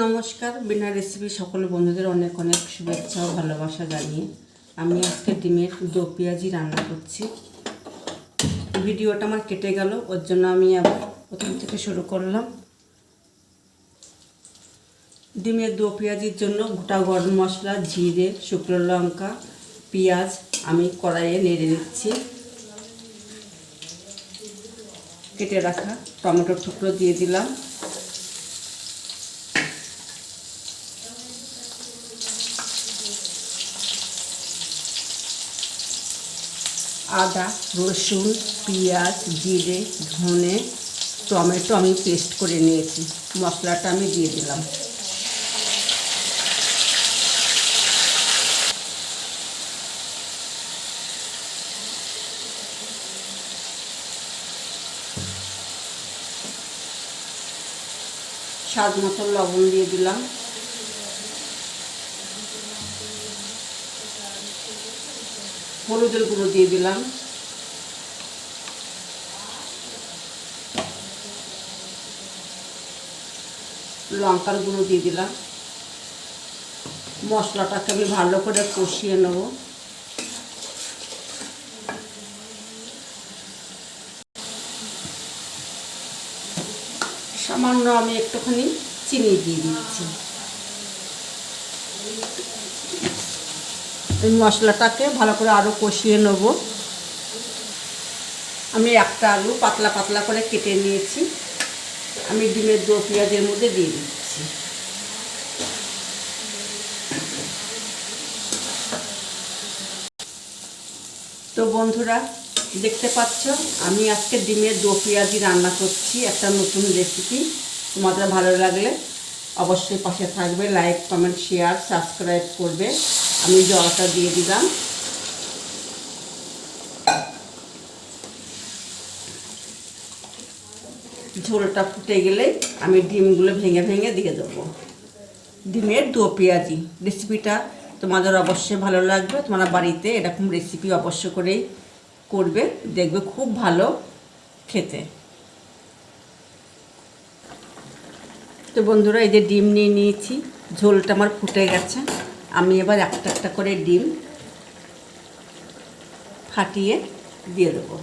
নমস্কার, বিনা রেসিপি সকল বন্ধুদের অনেক অনেক শুভেচ্ছা ও ভালোবাসা জানিয়ে আমি আজকে ডিমের দো পেঁয়াজি রান্না করছি। ভিডিওটা আমার কেটে গেল, ওর জন্য আমি আবার প্রথম থেকে শুরু করলাম। ডিমের দো পেঁয়াজির জন্য গোটা গরম মশলা, জিরে, শুকনো লঙ্কা, পেঁয়াজ আমি কড়াইয়ে নেড়ে নিচ্ছি। কেটে রাখা টমেটোর টুকরো দিয়ে দিলাম। আদা, রসুন, পেঁয়াজ, জিরে, ধনে, টমেটো আমি পেস্ট করে নিয়েছি। মশলাটা আমি দিয়ে দিলাম। স্বাদ মতো লবণ দিয়ে দিলাম। হলুদের গুঁড়ো দিয়ে দিলাম। লঙ্কার গুঁড়ো দিয়ে দিলাম। মশলাটাকে আমি ভালো করে কষিয়ে নেব। সামান্য আমি একটুখানি চিনি দিয়ে দিচ্ছি। এই মশলাটাকে ভালো করে আরও কষিয়ে নেব। আমি একটা আলু পাতলা পাতলা করে কেটে নিয়েছি। আমি ডিমের দো পেঁয়াজের মধ্যে দিয়ে দিচ্ছি। তো বন্ধুরা, দেখতে পাচ্ছ, আমি আজকে ডিমের দো পেঁয়াজি রান্না করছি, একটা নতুন রেসিপি তোমাদের ভালো লাগলে অবশ্যই পাশে থাকবে লাইক কমেন্ট শেয়ার সাবস্ক্রাইব করবে। আমি জলটা দিয়ে দিলাম। ঝোলটা ফুটে গেলে আমি ডিমগুলো ভেঙে ভেঙে দিয়ে দেবো। ডিমের দো পেঁয়াজি। রেসিপিটা তোমাদের অবশ্যই ভালো লাগবে। তোমরা বাড়িতে এরকম রেসিপি অবশ্য করেই করবে। দেখবে খুব ভালো খেতে। তো বন্ধুরা, এই যে ডিম নিয়ে নিয়েছি। ঝোলটা আমার ফুটে গেছে। আমি এবার একটা একটা করে ডিম ফাটিয়ে দিয়ে দেবো।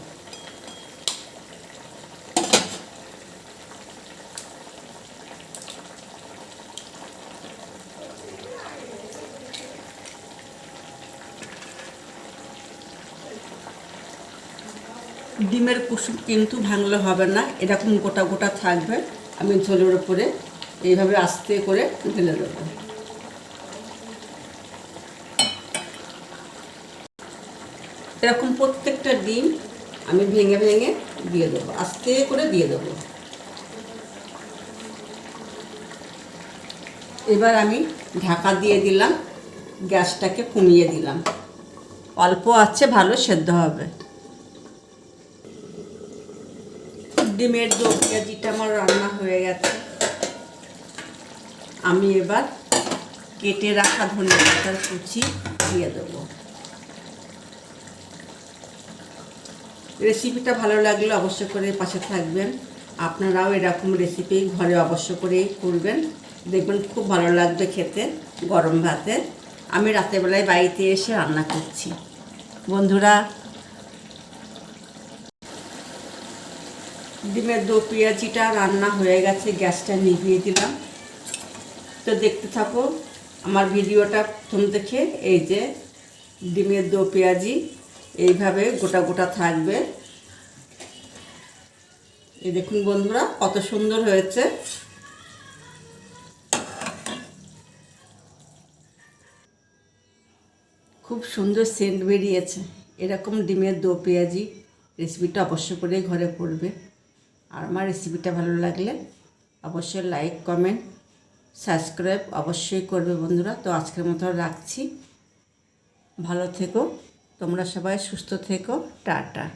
ডিমের কুসুম কিন্তু ভাঙলে হবে না। এরকম গোটা গোটা থাকবে। আমি ঝোলের উপরে এইভাবে আস্তে করে ঢেলে দেবো। এরকম প্রত্যেকটা ডিম আমি ভেঙে ভেঙে দিয়ে দেবো, আস্তে করে দিয়ে দেবো। এবার আমি ঢাকা দিয়ে দিলাম, গ্যাসটাকে কমিয়ে দিলাম। অল্প আছে, ভালো, সেদ্ধ হবে। ডিমের দো পেঁয়াজিটা আমার রান্না হয়ে গেছে। আমি এবার কেটে রাখা ধনে পাতার কুচি দিয়ে দেবো। রেসিপিটা ভালো লাগলে অবশ্য করে পাশে থাকবেন। আপনারাও এরকম রেসিপি ঘরে অবশ্য করেই করবেন। দেখবেন খুব ভালো লাগবে খেতে, গরম ভাতে। আমি রাতেরবেলায় বাড়িতে এসে রান্না করছি। বন্ধুরা, ডিমের দো পেঁয়াজিটা রান্না হয়ে গেছে, গ্যাসটা নিভিয়ে দিলাম। তো দেখতে থাকো, আমার ভিডিওটা প্রথম দেখে এই যে ডিমের দো পেঁয়াজি, এইভাবে গোটা গোটা থাকবে। এই দেখুন বন্ধুরা, কত সুন্দর হয়েছে। খুব সুন্দর সেন্ট বেরিয়েছে। এরকম ডিমের দো পেঁয়াজি রেসিপিটা অবশ্য করে ঘরে পড়বে। আর আমার রেসিপিটা ভালো লাগলে অবশ্যই লাইক কমেন্ট সাবস্ক্রাইব অবশ্যই করবে বন্ধুরা। তো আজকের মতো রাখছি। ভালো থেকো। তোমরা সবাই সুস্থ থেকো। টাটা।